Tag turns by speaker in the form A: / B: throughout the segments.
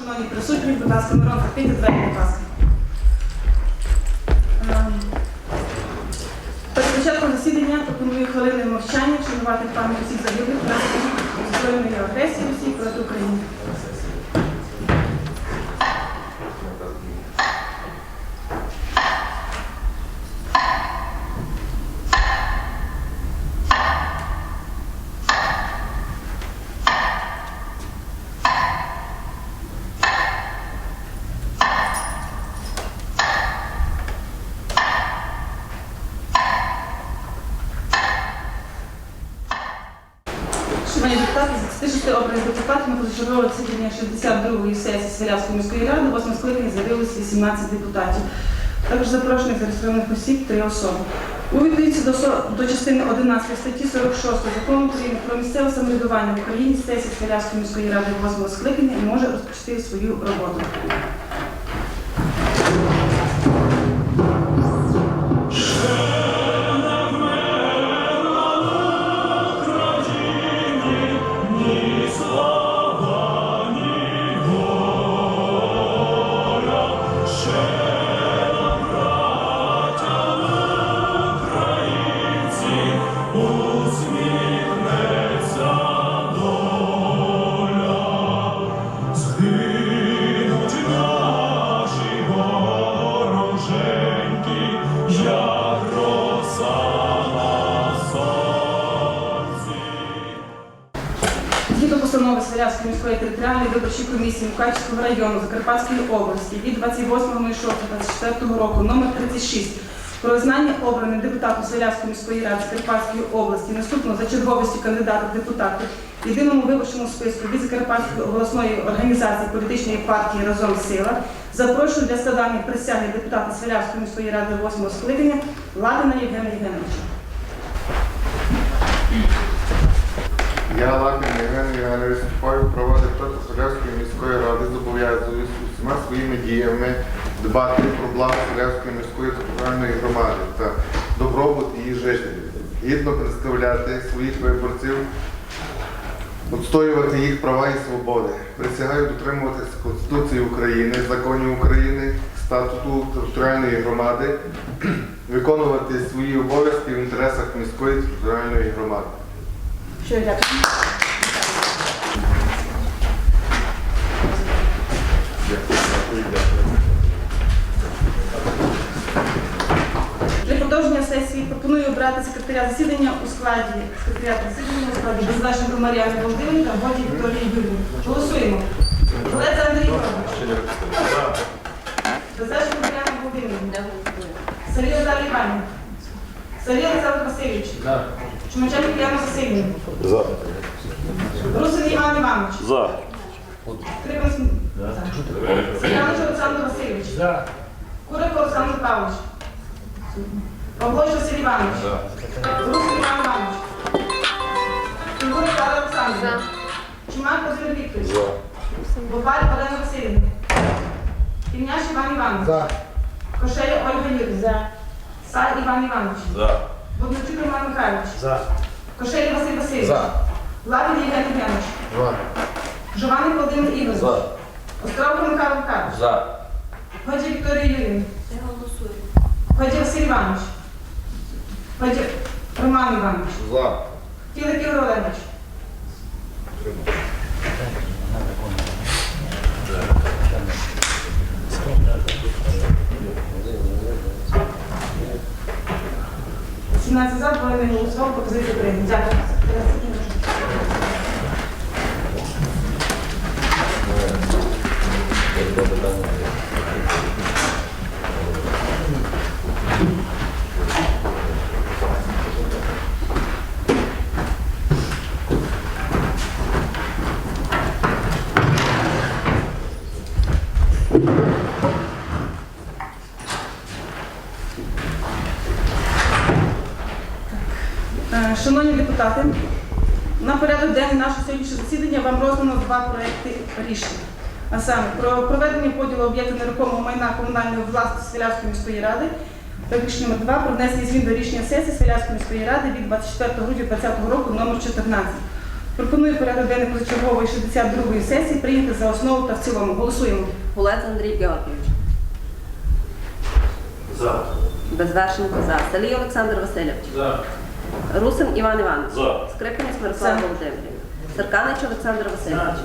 A: Шановні присутні, будь ласка, Мирон, закрийте двері, будь ласка. Ем, Перед початком засідання пропоную хвилини мовчання вшанувати пам'ять усіх загиблих внаслідок збройної агресії Росії проти України. Шановні депутати, з 36 обраних депутатів на позачергове засідання 62-ї сесії Свалявської міської ради, 8 скликання з'явилося 18 депутатів. Також запрошених зареєстрованих осіб три особи. У відповідності до, до частини 11 статті 46 закону України про місцеве самоврядування в Україні сесія Свалявської міської ради 8 скликання може розпочати свою роботу. Міської виборчої комісії Мукачівського району Закарпатської області від 28.06.24 року номер 36 про визнання обраним депутатом Свалявської міської ради Закарпатської області наступного за черговістю кандидата в депутати в єдиному виборчому списку від Закарпатської обласної організації політичної партії Разом сила запрошую для складання присяги депутата Свалявської міської ради 8 скликання Ладина Євгена Євгеновича.
B: Я Лапін Євген Євгенович вступаю в права депутата Солявської міської ради, зобов'язуюсь усіма своїми діями дбати про благо Солявської міської територіальної громади та добробут її жителів, гідно представляти своїх виборців, відстоювати їх права і свободи. Присягаю дотримуватися Конституції України, законів України, статуту територіальної громади, виконувати свої обов'язки в інтересах міської територіальної громади.
A: Я дякую. Для продовження сесії пропоную обрати секретаря засідання у складі секретаря засідання у складі Безлешенко Мар'яни Володимирівна, Годі Вікторії Юрії. Голосуємо. Голеца Андрій Іванович. Безлешенко Мар'яна Володимирівна. Сергій Наталія Іванівна. Сергій Олександр Васильович. Чумаченко Яна Васильівна.
C: За.
A: Русин Іван Іванович.
C: За.
A: Трипас. Сергійович Олександр Васильович.
D: За.
A: Курик Олександр Павлович. Павлович Василь Іванович. Русин Іван Іванович. Курик Карла Олександровна. Чумак Василь Вікторович.
C: За.
A: Бобаль Олена Васильівна. Кімняш Іван Іванович. Кошеля Ольга Юрівна. Сай Іван Іванович.
C: За.
A: Бондарчук Роман Михайлович.
D: За.
A: Кошеля Василь Васильович.
B: За.
A: Лапін Євген Євгенович.
B: За.
A: Жованик Володимир Ігорович.
C: За.
A: Островко Михайло Михайлович.
C: За.
A: Ході Вікторія Юрівна. Ході Василь Іванович. Ході Роман Іванович.
B: За.
A: Тілик Ігор Олегович. Сімнадцять за, двоє не голосував, пропозиція прийнята. Дякую. Е, Шановні депутати, на порядок денний нашого сьогоднішнього засідання вам роздано два проекти рішень. А саме про проведення поділу об'єкту нерухомого майна комунальної власності Свілявської міської ради. Проект рішення номер 2 про внесення змін до рішення сесії Свілявської міської ради від 24 грудня 2020 року номер 14 Пропоную порядок денний позачергової 62-ї сесії прийняти за основу та в цілому. Голосуємо.
E: Гулець Андрій Георгійович.
D: За.
E: Безвершенко за. Салій Олександр Васильович.
D: За.
E: Русин Іван Іванович.
D: За.
E: Скрипинець Мирослава. Володимирівна. Сарканич Олександр Васильович.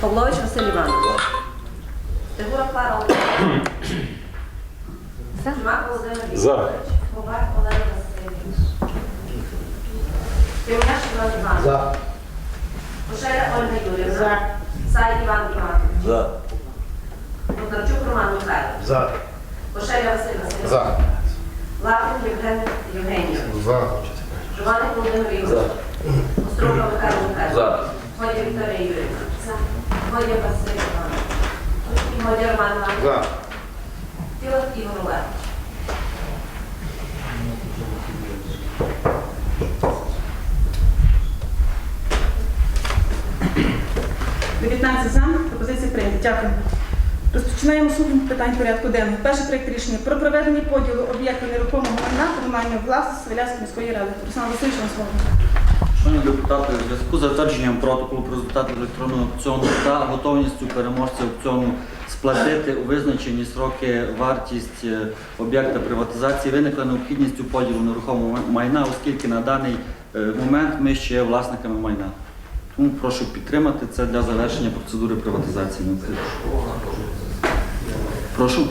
E: Павлович Василь Іванович. Стегура Клара Олександровна. Чумак Володимир
D: За.
E: Вікторович. Бувак Олег Васильович. Тимняш Іван Іванович.
F: За.
E: Кошеля Ольга Юрівна. Сай Іван Іванович.
F: За.
E: Бондарчук Роман Михайлович.
F: За.
E: Кошеля Василь Васильович.
G: За.
E: Лапін Євген Євгенійович.
G: За.
E: Жуваник Володимир Ігорович. Острога Михайло Михайлович. Годя Вікторія Юрівна. Годя Василь Іванович. Годя Роман Іванович.
G: За.
E: Ігор Олегович.
A: – 19 за. Пропозиція прийнята. Дякую. Розпочинаємо слухання питань порядку денного. Перший проект рішення про проведення поділу об'єкту нерухомого майна комунальної власності Свалявської міської ради. Руслан Васильович, вам слово.
H: Шановні депутати, у зв'язку з затвердженням протоколу про результати електронного аукціону та готовністю переможця аукціону сплатити у визначені сроки вартість е, об'єкта приватизації виникла необхідність у поділу нерухомого майна, оскільки на даний е, момент ми ще є власниками майна. Тому прошу підтримати це для завершення процедури приватизації. Прошу.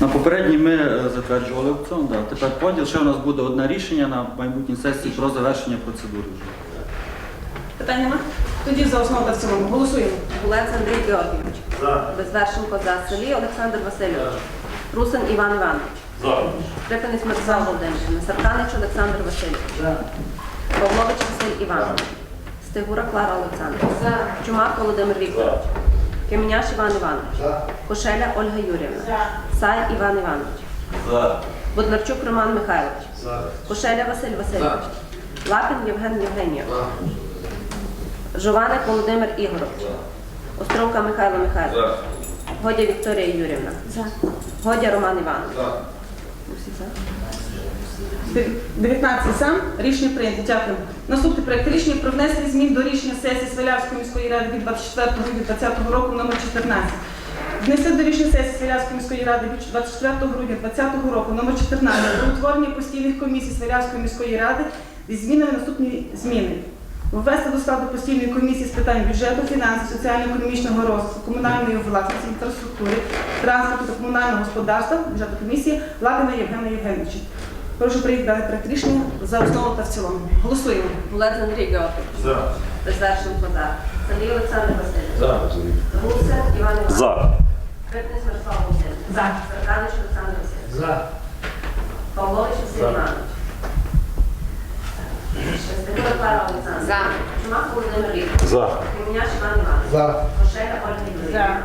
H: На попередній ми е, затверджували аукціон, да. тепер поділ. Ще у нас буде одне рішення на майбутній сесії про завершення процедури.
A: Питань нема? Тоді за основу та в цілому. Голосуємо.
E: Гулець Андрій Георгійович.
D: За.
E: Безвершенко за. Селі Олександр Васильович. Русин Іван Іванович.
D: За.
E: Скрипинець Мирослава Володимирівна. Сарканич Олександр Васильович. Павлович Василь Іванович. Стегура Клара Олександровна. Чумак Володимир Вікторович. Кеміняш Іван Іванович. Кошеля Ольга Юрівна. Сай Іван Іванович.
F: За.
E: Бодларчук Роман Михайлович. Кошеля Василь Васильович. Лапін Євген Євгенійович. Жованик Володимир Ігорович. Островка Михайло Михайлович. Годя Вікторія Юрівна. Годя Роман Іванович. Усі за?
A: 19 за. Рішення прийнято. Дякую. Наступний проект рішення про внесення змін до рішення сесії Свалявської міської ради від 24 грудня 2020 року номер 14. Внести до рішення сесії Свалявської міської ради від 24 грудня 2020 року номер 14 про утворення постійних комісій Свалявської міської ради зі змінами наступні зміни. Ввести до складу постійної комісії з питань бюджету, фінансів, соціально-економічного розвитку, комунальної власності, інфраструктури, транспорту та комунального господарства, бюджету комісії Лапіна Євгена Євгеновича. Прошу даний проект рішення за основу та в цілому. Голосуємо.
E: Гулець Андрій Георгійович.
D: За.
E: Безвершенко за. Сергій Олександр Васильович.
F: За.
E: Гусин Іван Іванович.
D: За.
E: Крипниць Мирослав Володимирович.
A: За.
E: Сарканич Олександр Васильович.
F: За.
E: Павлович Василь Іванович. Стегура Клара Олександровна.
I: За.
E: Чумак Володимир Вікторович.
D: За.
E: Креміняш Іван Іванович.
F: За.
E: Кошеля Ольга Юрійовна.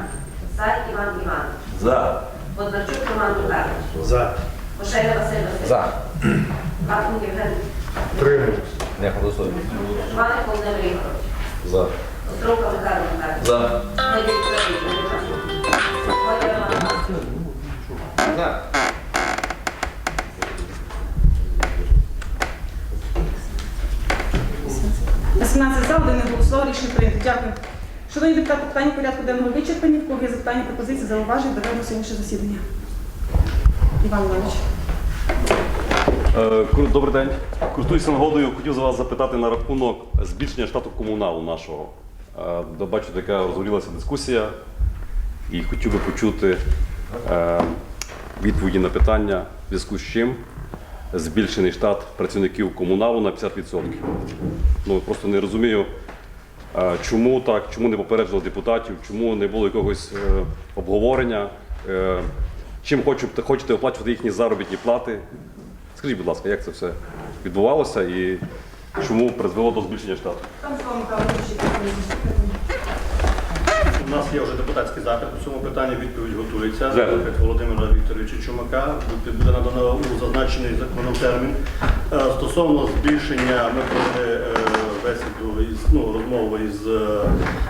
E: Сай Іван Іванович.
F: За.
E: Бондарчук Роман Михайлович.
F: За.
E: Кошеля Василь Васильович.
F: За.
E: Лапін Євген.
G: Тримуюсь.
F: Не голосуй.
E: Жуваник Володимир Ігорович.
F: За.
E: Островка Михайло Михайлович.
F: За.
E: Роман Іванович.
F: За.
A: За, один не голосував, рішення прийнято. Дякую. Шановні депутати, питання порядку денного вичерпані. В кого є запитання, пропозиції, зауважень, доведемо сьогоднішнє засідання. Іван Іванович.
C: Е, Добрий день. Користуюся нагодою, хотів за вас запитати на рахунок збільшення штату комуналу нашого. Е, Бачу, така розгорілася дискусія, і хотів би почути е, відповіді на питання, в зв'язку з чим збільшений штат працівників комуналу на 50%. Ну, просто не розумію, чому так, чому не попереджували депутатів, чому не було якогось обговорення, чим хочете, хочете оплачувати їхні заробітні плати. Скажіть, будь ласка, як це все відбувалося і чому призвело до збільшення штату?
J: У нас є вже депутатський запит по цьому питанню, відповідь готується. Запит Володимира Вікторовича Чумака буде надано у зазначений законом термін. Е, Стосовно збільшення, ми провели бесіду із ну, розмову із е,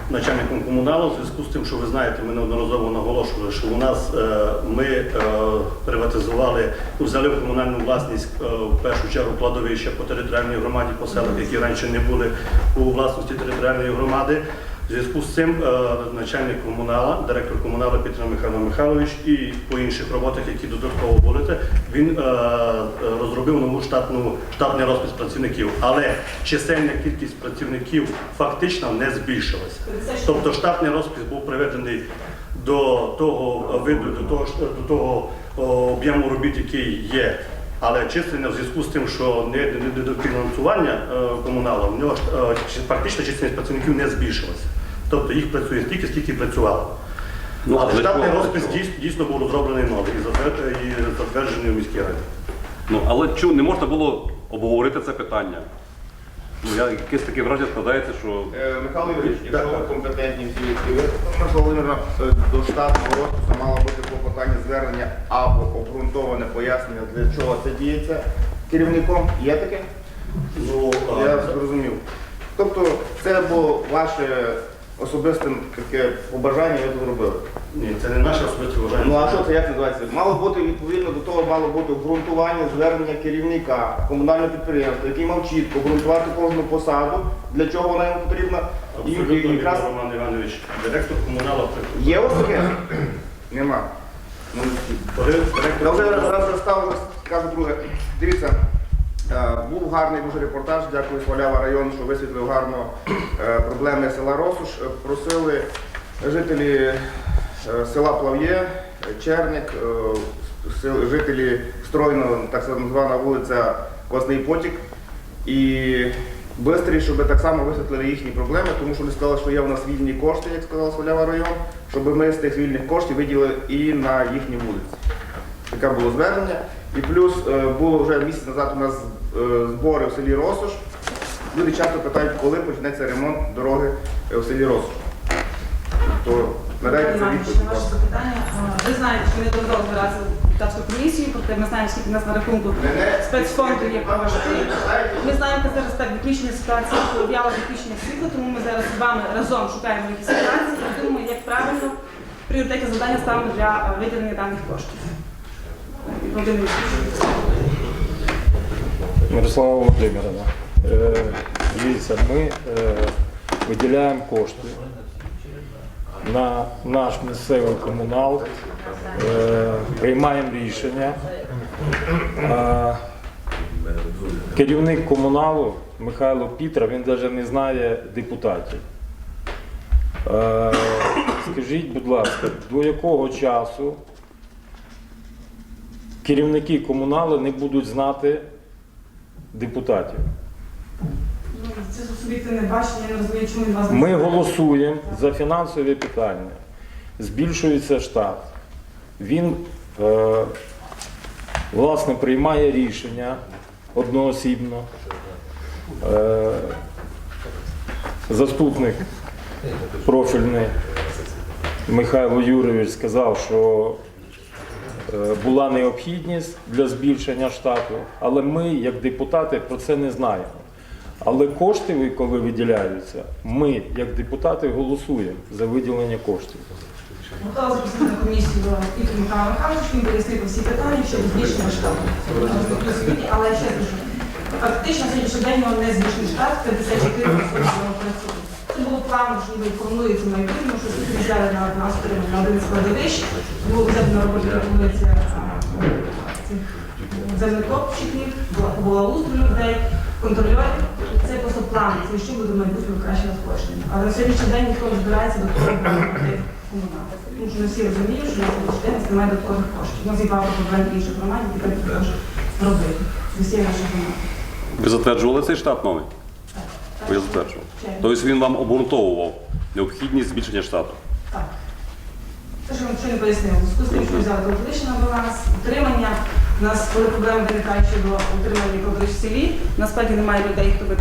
J: начальником комуналу. В зв'язку з тим, що ви знаєте, ми неодноразово наголошували, що у нас е, ми е, приватизували, взяли в комунальну власність в першу чергу кладовища по територіальній громаді, по селах, які раніше не були у власності територіальної громади. Зв'язку з цим е, начальник комунала, директор комунала Петро Михайло Михайлович і по інших роботах, які додатково будете, він е, е, розробив нову штатну штатний розпис працівників, але чисельна кількість працівників фактично не збільшилася. Тобто штатний розпис був приведений до того виду, до того до того об'єму робіт, який є. Але численне в зв'язку з тим, що не, до фінансування е, комунала, в нього фактично численність працівників не збільшилася. Тобто їх працює стільки, скільки працювало.
C: Ну,
J: Але штатний розпис дійсно, дійсно був розроблений новий і затверджений у міській раді.
C: Ну, але чому не можна було обговорити це питання? Ну, я, якесь таке враження складається, що
G: Е, Михайло Юрійович, якщо ви компетентні всі Михайло Володимирівна, е, до штатного розпису мало бути клопотання звернення або обґрунтоване пояснення, для чого це діється керівником. Є таке?
J: Ну,
G: Я зрозумів. Тобто це було ваше особисте таке побажання, ви це зробили.
J: ні, це не наше особисте вважання.
G: Ну а що це як називається? Мало бути відповідно до того, мало бути обґрунтування звернення керівника комунального підприємства, який мав чітко обґрунтувати кожну посаду, для чого вона йому потрібна. І,
J: Абсолютно
G: і, якраз
J: Роман Іванович, директор комунала
G: є вас таке? Нема. Ну, Я вже раз розставив, кажу друге. Дивіться, був гарний дуже репортаж, дякую Свалява район, що висвітлив гарно е, проблеми села Росуш. Е, Просили жителі е, села Плав'є, е, Черник, е, жителі стройно, так звана вулиця Квасний Потік. І Бистрі, щоб так само висвітлили їхні проблеми, тому що вони сказали, що є у нас вільні кошти, як сказав Солява район, щоб ми з тих вільних коштів виділили і на їхні вулиці. Таке було звернення. І плюс е, було вже місяць назад у нас е, збори в селі Росош. Люди часто питають, коли почнеться ремонт дороги е, в селі Росош. То надайте це відповідь.
A: ваше запитання. Ви знаєте, що не додав збиратися в депутатську комісію, проте ми знаємо, скільки в нас на рахунку спецфонду є кошти. Ми знаємо, що зараз так відключення ситуації, пов'яло відключення світла, тому ми зараз з вами разом шукаємо які ситуації і думаємо, як правильно пріоритетні завдання ставимо для виділення даних коштів.
I: Мирослава Володимировна, дивіться, ми е, виділяємо кошти на наш місцевий комунал, е, приймаємо рішення. Керівник комуналу Михайло Пітра, він навіть не знає депутатів. Е, Скажіть, будь ласка, до якого часу керівники комуналу не будуть знати депутатів.
A: Ну, Це суб'єктивне бачення, я не розумію, чому він вас не
I: Ми голосуємо за фінансові питання. Збільшується штат. Він е, власне приймає рішення одноосібно. Е, заступник профільний Михайло Юрійович сказав, що була необхідність для збільшення штату, але ми, як депутати, про це не знаємо. Але кошти, коли виділяються, ми, як депутати, голосуємо за виділення коштів.
A: Михайло він пояснив всі питання щодо збільшення штату. Але ще дуже. Фактично, день ми штат, 54 особи працює. Це було планом, що ніби планується майбутньому, що взяли на нас на один складовищ, було взято на роботу планується цих землекопчиків, була устрою людей, контрольорів. Це просто план, це що буде в майбутньому краще надходження. Але на сьогоднішній день ніхто не збирається до того. Тому що не всі розуміють, що на сьогоднішній немає додаткових коштів. У нас є багато проблем інших громад, які треба робити. З усієї нашої громади.
C: ви затверджували цей штат новий? Ви затверджували. Тобто він вам обґрунтовував необхідність збільшення штату.
A: Так. Те, що вам ще не пояснив, в зв'язку взяли кладовище на баланс, утримання. У нас коли проблеми виникають щодо утримання кладовищ в селі, насправді немає людей, хто би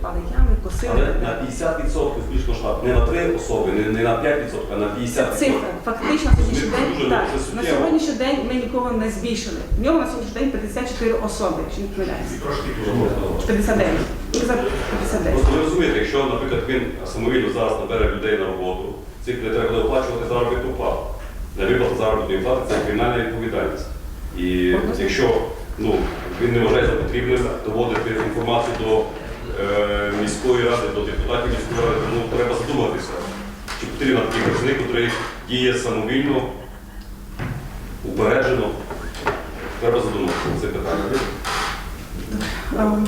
A: впадуть ями, косили.
C: Але на 50% збільшено штат. Не на 3 особи, не, не на 5%, а на 50%.
A: Цифра. Фактично на сьогоднішній день
C: дуже
A: так. На
C: суттєво.
A: сьогоднішній день ми нікого не збільшили. В нього на сьогоднішній день 54 особи, якщо не помиляюся.
C: Трошки дуже можливо.
A: 59. Ну, за 59.
C: Просто ви розумієте, якщо, наприклад, він самовільно зараз набере людей на роботу, цих людей треба буде оплачувати заробітну плату. Для виплати заробітної плати це кримінальна відповідальність. І якщо ну, він не вважає за потрібним доводити інформацію до міської ради, до депутатів міської ради, ну треба задуматися, чи потрібен такий працівник, який діє самовільно, упереджено. Треба задуматися це питання.
A: Ем,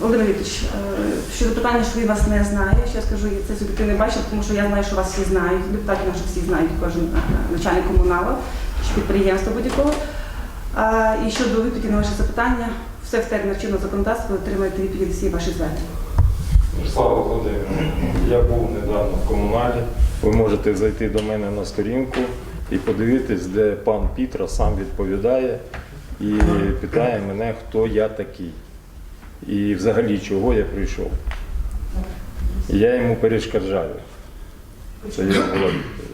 A: Володимир Вікторович, е, щодо питання, що він вас не знає, ще скажу, і це суб'єктивний бачив, тому що я знаю, що вас всі знають, депутатів наших всі знають, кожен е, начальник комунала чи підприємства будь-якого. І щодо відповіді на ваше запитання, все в термінах чинного законодавства, отримаєте відповіді всі ваші звернення.
I: Слава Володимир, я був недавно в комуналі. Ви можете зайти до мене на сторінку і подивитись, де пан Пітра сам відповідає і питає мене, хто я такий. І взагалі чого я прийшов. Я йому перешкоджаю. Це я була відповідь.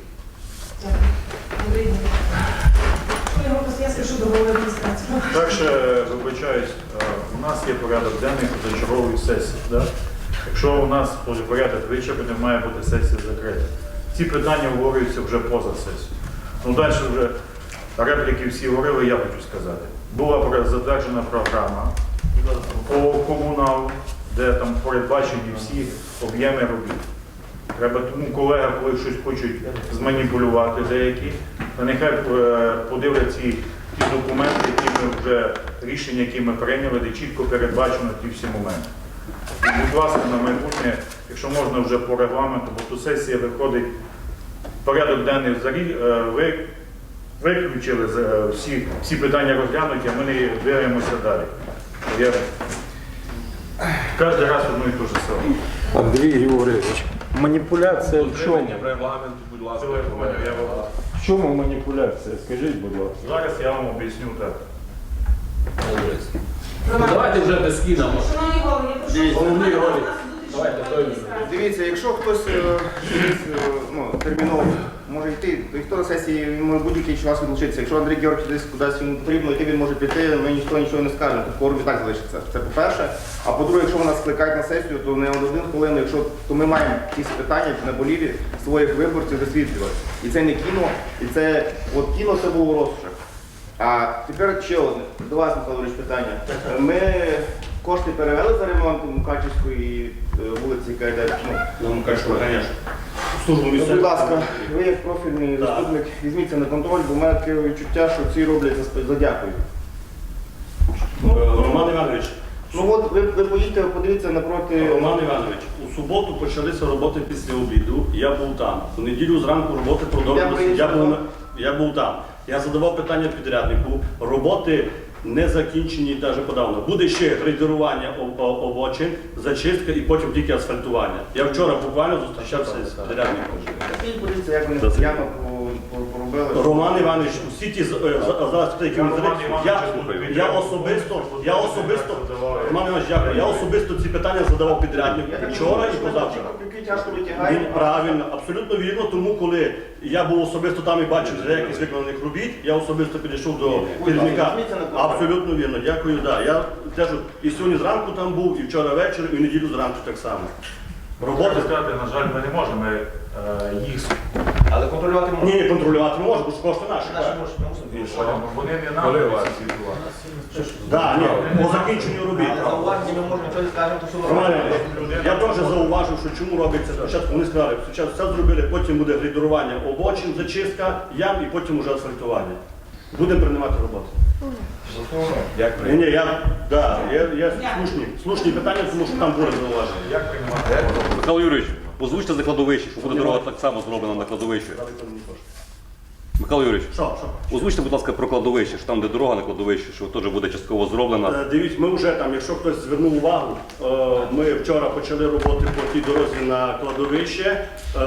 A: Адміністрації.
K: Перше, вибачаюсь, у нас є порядок денний позачергової сесії. Да? Якщо у нас порядок вичерпаний, має бути сесія закрита. Ці питання обговорюються вже поза сесією. Ну далі вже репліки всі говорили, я хочу сказати. Була затверджена програма по комуналу, де там передбачені всі об'єми робіт. Треба тому колега, коли щось хочуть зманіпулювати деякі, то нехай е, подивляться ті документи, які ми вже рішення, які ми прийняли, де чітко передбачено ті всі моменти. І, будь ласка, на майбутнє, якщо можна вже по регламенту, бо тут сесія виходить порядок денний взагалі, е, ви виключили е, всі, всі питання розглянуті, а ми не дивимося далі. Я кожен раз одно і те ж саме.
I: Андрій Григорович, маніпуляція в чому?
C: регламенту, будь ласка.
K: Я
I: чому маніпуляція? Скажіть, будь ласка.
K: Зараз я вам об'ясню так.
F: Ну, Давайте вже без кіна.
A: Шановні голови, я прошу
F: головний ролик.
G: Дивіться, якщо хтось е, е, ну, терміново може йти, то ніхто на сесії може будь-який час відлучитися. Якщо Андрій Георгійович десь кудись йому потрібно йти, він може піти, ми ніхто нічого не скаже, то кворум і так залишиться. Це по-перше. А по-друге, якщо нас скликають на сесію, то не один хвилину, якщо то ми маємо якісь питання наболілі своїх виборців висвітлювати. І це не кіно, і це от кіно це було розшук. А тепер ще одне до вас, Михайло Ильич, питання. Ми кошти перевели за ремонт Мукачівської е, вулиці, яка йде. Ну,
J: кажуть, звісно, службу місцевого.
G: будь ласка, ви як профільний
J: Так.
G: заступник, візьміть це на контроль, бо в мене таке відчуття, що ці роблять за, спи- за дякую.
J: Е, Роман Іванович,
G: Ну от ви, ви поїдьте, подивіться напроти.
J: Роман Іванович, у суботу почалися роботи після обіду, я був там. У неділю зранку роботи продовжилися,
G: Я
J: я був, на- я був там. Я задавав питання підряднику, роботи не закінчені навіть подавно. Буде ще грейдерування об- об- обочин, зачистка і потім тільки асфальтування. Я вчора буквально зустрічався з підрядником.
G: Скажіть, як вони поробили.
J: Роман Іванович, усі ті з- е, зараз які ви
K: Роман
J: я, я особисто, я особисто. Роман Іванович, дякую, я особисто ці питання задавав підряднику вчора і позавчора.
G: Тяжко витягаємо.
J: Правильно, абсолютно вірно, тому коли я був особисто там і бачив деяких виконаних робіт, я особисто підійшов до керівника. Абсолютно вірно, дякую. Да. Я теж і сьогодні зранку там був, і вчора ввечері, і неділю зранку так само.
K: Роботи
J: Роботи.
K: сказати, на жаль, ми не можемо е, їх
G: Але контролювати можна.
J: Ні, контролювати не можу, бо ж кошти наші.
G: Наші
J: так.
G: можуть, ми мусимо.
K: що вони не нам звітувати.
J: Да, ні, по закінченню робіт.
G: Але за ми можемо щось скажемо, то що
J: Роман. Іванович, я теж зауважив, що чому робиться спочатку. Вони сказали, спочатку все зробили, потім буде грейдерування обочин, зачистка ям і потім уже асфальтування. Будемо приймати роботу. Ні, ні, я, да, є, є слушні, слушні питання, тому що там буде зауваження.
K: Як приймати?
C: Михайло Юрійович, озвучте за кладовище, що буде дорога так само зроблена на кладовищі. Михайло Юрійович,
J: Що, що?
C: озвучте, будь ласка, про кладовище, що там, де дорога на кладовище, що теж буде частково зроблена.
J: Е, Дивіться, ми вже там, якщо хтось звернув увагу, е, ми вчора почали роботи по тій дорозі на кладовище. Е,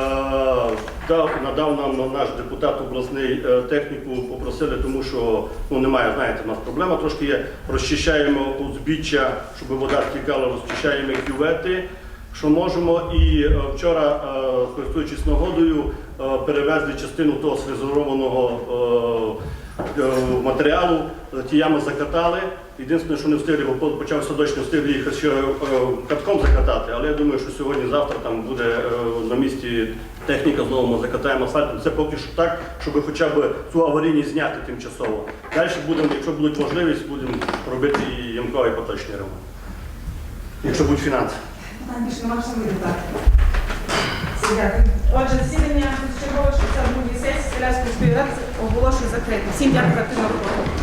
J: дав- Надав нам наш депутат обласний е, техніку, попросили, тому що ну, немає, знаєте, у нас проблема трошки є. Розчищаємо узбіччя, щоб вода стікала, розчищаємо кювети. Що можемо, і е, вчора, е, користуючись нагодою, е, перевезли частину того слізорованого е, матеріалу, ті ями закатали. Єдине, що не встигли, бо почав садочок, не встигли їх ще катком закатати. Але я думаю, що сьогодні-завтра там буде на місці техніка, знову ми закатаємо асфальтом. Це поки що так, щоб хоча б цю аварійність зняти тимчасово. Далі будемо, якщо будуть можливість, будемо робити і ямковий поточний ремонт. Якщо будуть фінанси.
A: Питань більше ми депутати. Дякую. Отже, засідання чергової 62 сесії Селянської міської ради оголошую закритим. Всім дякую за активну роботу.